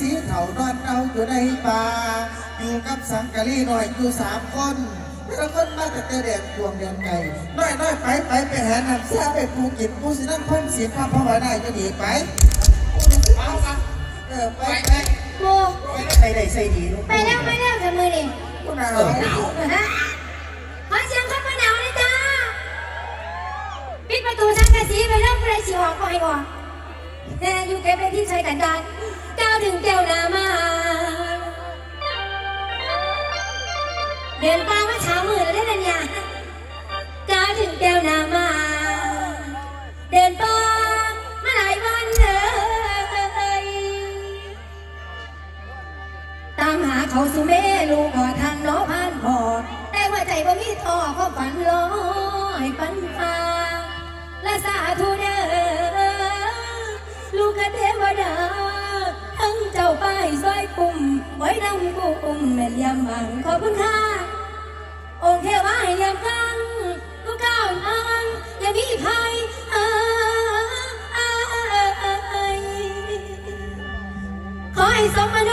สีเถานอนเอาอยู่ในป่าอยู่กับสังกะลีหน่อยอยู่สามคนแต่ละคนมาแต่เด็กดวงเดือนไก่น้อยน้อยไปไปไปหาน้ำเสียไปปูกินปูสินั่งพ่นสีข้าพ่อมาได้ก็ดีไปเอามาเออไปไปไปไปโมไปได้ใส่ดีลูกไปแล้วไปแล้วกับมือนี่คุณอาฮะขอเสียงข้าพเจ้าเลยจ้าปิดประตูสังกะสีไปแล้วใครสิออกก็ให้ออกแต่อยู่เก็บไปที่ชายกันดาน ถึงแก้วนามา เดินตามมาเช้ามือแล้วได้ดันยาก้าวถึงแก้วนามา ปุ่มไว้นำกุ่มแม่ยามังขอบคุณค่ะองค์เทวาให้เลี้ยมกังลูกก้าวอังอย่ามีภัยขอให้สมโน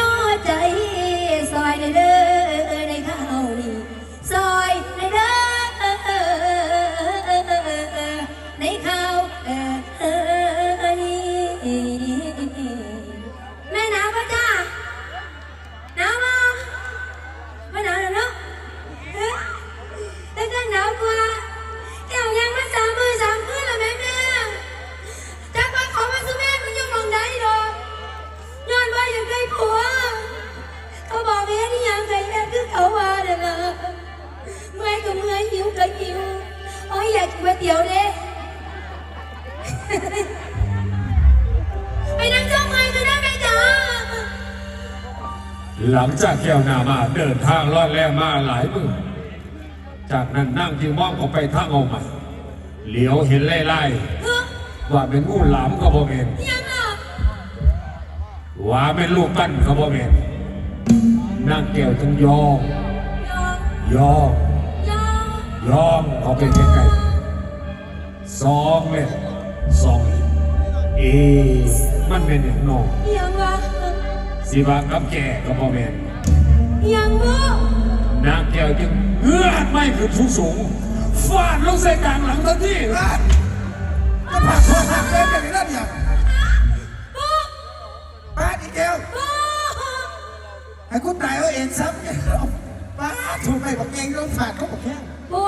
ไปนั่งจ้องไม้ก็ได้ไหมจ๊ะหลังจากแก้วนามาเดินทางลอดแล่มาหลายมือจากนั้นนั่งจึงมองออกไปทางออกมาเหลียวเห็นไล่เฮ้ยๆว่าเป็นงูหลามก็บ่เมนยังอะว่าเป็นลูกปั้นก็บ่เมนนั่งแก้วจึงยองยอมยองยอมยองเอาไปใกล้ๆสองเม็ด สองเอ มันเป็นอย่างนองยังวะสิว่ากับแก่ก็บ่เมนยังบ่นางแก้วจึงเอื้อนไม่ขึ้นสูงสูงๆฟาดลงใส่กลางหลังทันทีจะผักโทษทางเล่นอย่างนี้นั่นเนี่ยบ่ป้าอีแก้วบ่ให้กูตายเอาเองซ้ำป้าถูกไปบอกเองต้องฝาดเขาบอกแค่บ่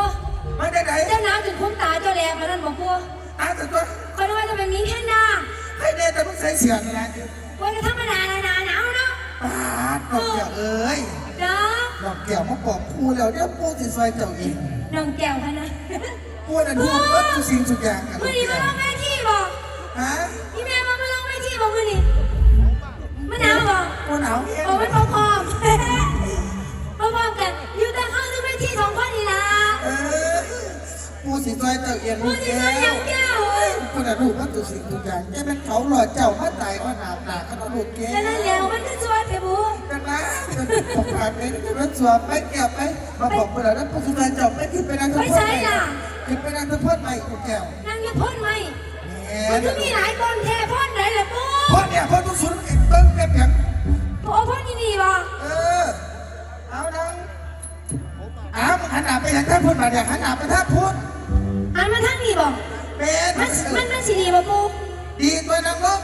มาได้ไหนเจ้าน้ำถึงคุ้มตาเจ้าแลพนันบอกบ่อาแต่ตัว คอยนึกว่าจะเป็นมีแค่หน้าให้เดนแต่มึงใส่เสียงนะวันธรรมดาหนาหนาวเนาะป้าดอกแก้วเอ้ยจ้าดอกแก้วมาบอกครูแล้วเดี๋ยวปูสิซอยเจ้าเองน้องแก้วพะนะปูนั่นพูดว่าทุกสิ่งทุกอย่างกันมื่อนี้มาลงแม่ที่บอกฮะพี่แม่มามาลงแม่ที่บอกมื่อนี้มะนาวบอกปูหนาวเองบอกไม่พอพอมพอพอมกันอยู่แต่ข้างซึ่งแม่ที่สองคนนี่ล่ะเออปูสิซอยเจ้าเองมื่ลูอกนี้แก้ก็ยัวง แก้วปูน่ะรู้ว่าทุกสิ่งทุกอย่างแกเป็นเขาหล่อเจ้ามาตายว่าหนาหนาขนาดลูกแก้แค่นั้นแล้วมันก็ชวนเทบูกันนะผมผ่านไปจะรถสวมไปเกี่ยวไปมาบอกไปแล้วนะปูสิซอยเจ้าไปขึ้นไปนั่งทั้งพ่นไปขึ้นไปนั่งทั้งพ่นไปลูกแก้วนั่งอยังพ่นไหมแหมันมก็มีหลายต้นแค่พ่นไหนล่ะปูพ่นเนี่ยพ่นทุกสุดเบิ้งเต็มแผงโอ้พ่นนี่นี่บอกเออเอาดังอ้าวหันหน้าไปทางท่านพูดมาเนี่ยหันหน้าไปท่านพูดหันมาทางนี้บอกเป็นมันมันมัน สีดีบอกปูดีตัวนางลบ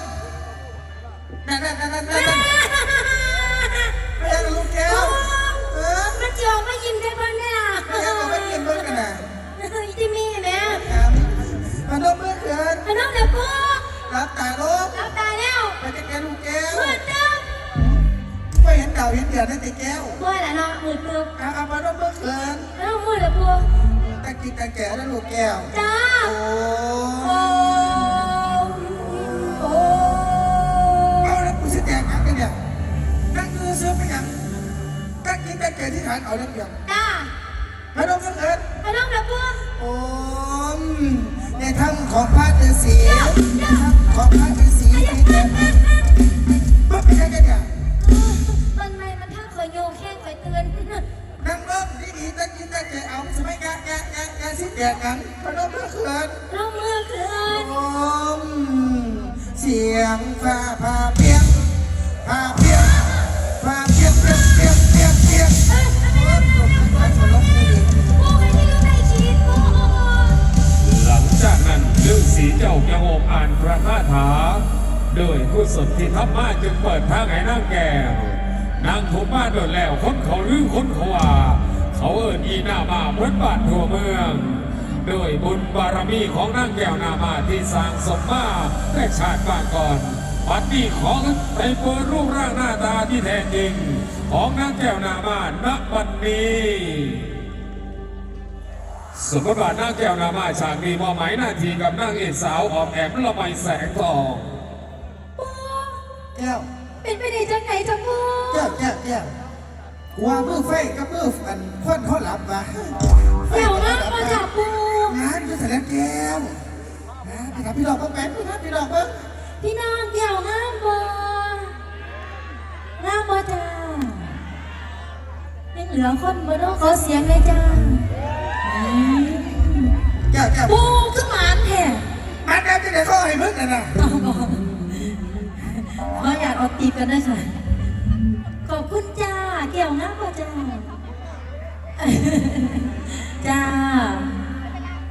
นั่นนั่นนั่นนั่นนั่นเป็นลูกแก้วเออมันจะออกมายิ้มได้บ้างเนี่ยล่ะแก้ก็ไม่กินเบิ้งกันนะจิมีแม่ครับมาดมเมื่อคืนพน้องเด็กปูรับตาลบรับตาแล้วไปจะแก้ลูกแก้วไม่เห็นเก่าเห็นเดือดได้แต่แก้วเมื่อไหร่เนาะมืดตึ๊บเอาเอามาดมเมื่อคืนแล้วมืดแล้วปูตะกี้ตะแก่แล้วลูกแก้วจ้าโอ้ ตั้งกินตะแก่ที่ฐานเอาเรื่องเดียวจ้ามาดมเมื่อคืนพน้องเด็กปูโอ้มในถ้ำของพระฤาษีของพระฤาษีที่เต็มมาเป็นยังไงเนี่ยต้นไม้มันถ้าคอยโยกแข้งคอยเตือนนั่งเริ่มดีดีตั้งกินตั้งใจเอาสมัยแกแกแกแกสิแกกันพนมเมื่อคืนน้องเมื่อคืนโอ้มเสียงฟ้าผ่าเปียกพพาเพียงพา หลังจากนั้นฤาษีเจ้าจะโอบอ่านพระคาถา โดยกุศลที่ทำมาจึงเปิดทางให้นางแก้วนางถูกมาโดนแล้วคนเขาลือคนเขาว่า เขาเอิญอีหน้ามาเพื่อนบานทั่วเมืองโดยบุญบารมีของนางแก้วนามาที่สร้างสมมาแต่ชาติบ้านก่อน ปัดนี้ของไปเปิดรูปร่างหน้าตาที่แท้จริง ของนางแก้วนามาณบัดนี้สมบทบาทนางแก้วนามาฉากนี้มอบหมายหน้าที่กับนางเอกสาวออมแอมละไมแสงทองปูแก้วเป็นไปได้จังไหนจ้ะปูแก้วแก้วแก้วว่ามือไฟกับมืออันควันเขาหลับวะเดี๋ยวนะมาจับปูงานก็เสร็จแล้วแก้วนะพี่ครับพี่ดอกเพิ่งแป๊บพี่ครับพี่ดอกเพิ่ง พี่น้องเกี่ยวงามบ่งามบ่จ้ายังเหลือคนบ่เน้องขอเสียงเลยจ้าอืมแก้วแก้วปูขึ้นหมานแท้มันแล้วจะได้เข้าให้มึงนะนะเอาบ่ขออยากเอาตีบกันด้วยค่ะ ขอบคุณจ้าเกี่ยวงามบ่จ้าจ้า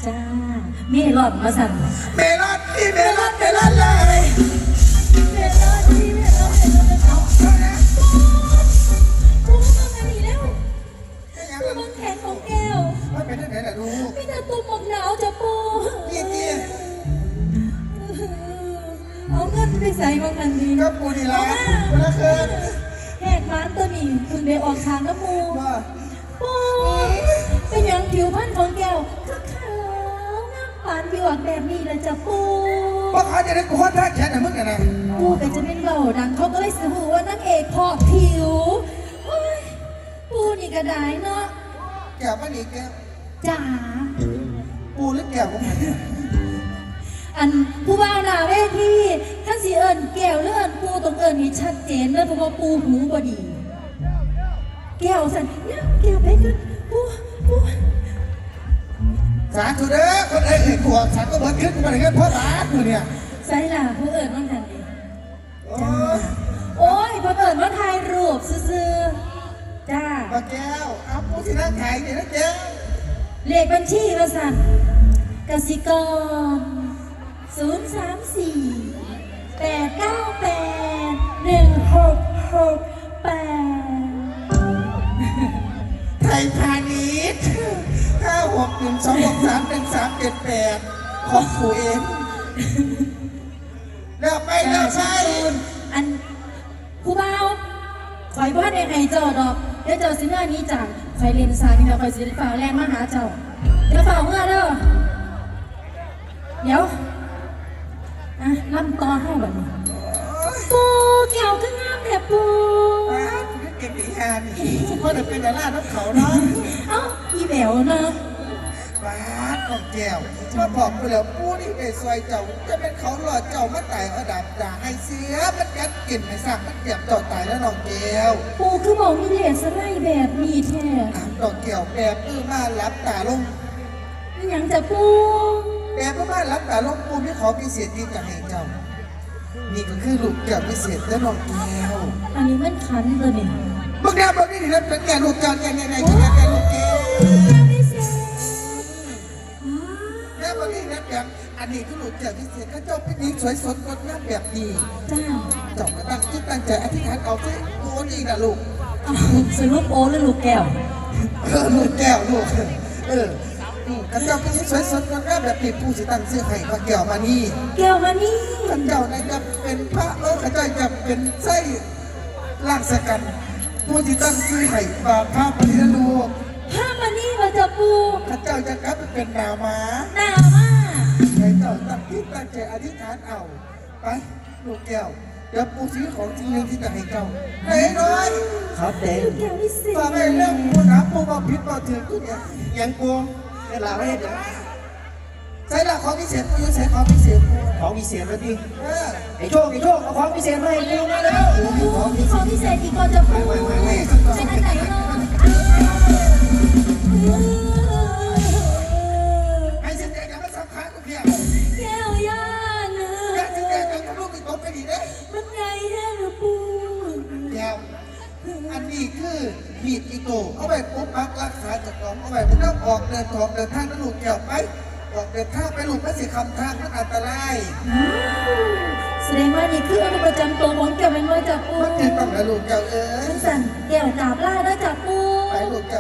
จ้ามีหลอดมาสั่นเมลอนนี่เมลอนเมลอนเลย นตัวนี้เพิ่งได้ออกทางน้ำมูว่าปูเป็นอย่างผิวพรรณของแก้วก็ขาวงามปานผิวออกแบบนี้เลยจ้ะปูเพราะเขาจะได้กูฮอดท่าแขนนะมึงนะนะปูก็จะเป็นเบาดังเขาก็เลยสืบว่านางเอกพอกผิวโอ้ยปูนี่ก็ได้เนาะแก้วมันอีกแก้วจ๋าปูหรือแก้วของมันเนี่ยอันผู้บ่าวหน้าเวทีท่านสีเอิญแก้วหรือเอิญปูตรงเอิญนี่ชัดเจนเลยเพราะว่าปูหูบดี แก้วสันเนี่ยแก้วไปกันอู้อู้สาธุเด้อคนไอ้ไอ้ขวบฉันก็เบิดขึ้นมาเงี้ยเพราะร้านอยเนี่ยใช่ล่ะผู้เอิญมันทันเองโอ้ยโอ้ยผู้เอิญมันถ่ายรูปซื่อจ้าป้าแก้วเอาผู้ที่นั่งขายเนี่ยนะเจ้าเลขบัญชีว่าสั่นกสิกรศูนย์สามสี่แปด034 898 เจ็ดแปดของปูเองเลิกไปเลิกไปอันผู้เบาคอยบ้านในไฮเจ้าดอกเดี๋ยวเจ้าสิเมื่อนี้จังคอยเรียนสายมีเราคอยสิฝ่าแรงมาหาเจ้าเดี๋ยวฝ่าเมื่อเด้อเดี๋ยวอะลำต่อให้แบบนี้ปูเกี่ยวก็งามแต่ปูป้าที่เก็บอีหานี่เพราะจะเป็นดาราน้ำเขาเนาะเอ้าอีแหววเนอะ ป้าต้องแก้วมาบอกไปแล้วปูนี่ไปซอยเจ้าจะเป็นเขาหลอดเจ้ามาตายเอาดาบด่าให้เสียมันกัดกลิ่นไม่สักมันเก็บต่อตายแล้วน้องแก้วปูคือบอกมีเลสไลด์แบบนี้แท้ตามดอกแก้วแบบมือมารับตาลงมันหยังจะปูแบบมือมารับตาลงปูไม่ขอพิเศษที่จะให้เจ้า นี่ก็คือลูกแก้วพิเศษแล้วน้องแก้วอันนี้มันขันตัวนี่มึงแก้วบอกนี่นี่นะเป็นแก้วลูกแก้วแก้วแก้วแก้วแก้วแก้วลูกแก้ว แบบอันนี้คือลูกแก้วพิเศษถ้าเจ้าเป็นหญิงสวยสดงดงามแบบนี้จ้าเจ้าก็ตั้งจิตตั้งใจอธิษฐานเอาสิตัวนี้นะลูกเอาสรุปโอหรือลูกแก้วเออลูกแก้วลูกเอออืมข้าเจ้าเป็นหญิงสวยสดงดงามแบบนี้ผู้สิตั้งเสื้อให้พระแก้วมานี่แก้วมานี่ข้าเจ้านะจะเป็นพระเออข้าเจ้าจะเป็นไส้ล่างสกันผู้สิตั้งเสื้อให้บาพระปฏิญาณลูกผ้ามานี่มาจะปูข้าเจ้าจะกลับไปเป็นดาวม้าหนาวมาก ให้เจ้าตั้งจิตตั้งใจอธิษฐานเอาไปลูกแก้วเดี๋ยวปูซื้อของจริงหนึ่งที่จะให้เจ้าไหนน้อยครับเต็มแก้วพิเศษฟังให้เรื่องปูนะปูมาพิษมาถึงทุกอย่างยังปูเวลาไม่เดี๋ยวใส่ละของพิเศษปูยังใส่ของพิเศษปูของพิเศษมาดิเออไอ้โชคไอ้โชคเอาของพิเศษมาให้กูมาแล้วปูมีของพิเศษอีกก่อนจะปูเป็นอันไหนเนาะ คือมีดอิโต้เอาไว้ปุ๊บปักรักษาจากของเอาไว้มันต้องออกเดินทองเดินทางนะลูกแก้วไปออกเดินทางไปลูกไม่สิคำทางมันอันตรายแสดงว่านี่คืออาวุธประจำตัวของแก้วเป็นว่าจับปูมันติดต้องนะลูกแก้วเอ้ยสันแก้วกราบล่าแล้วจับปูไปลูกแก้ว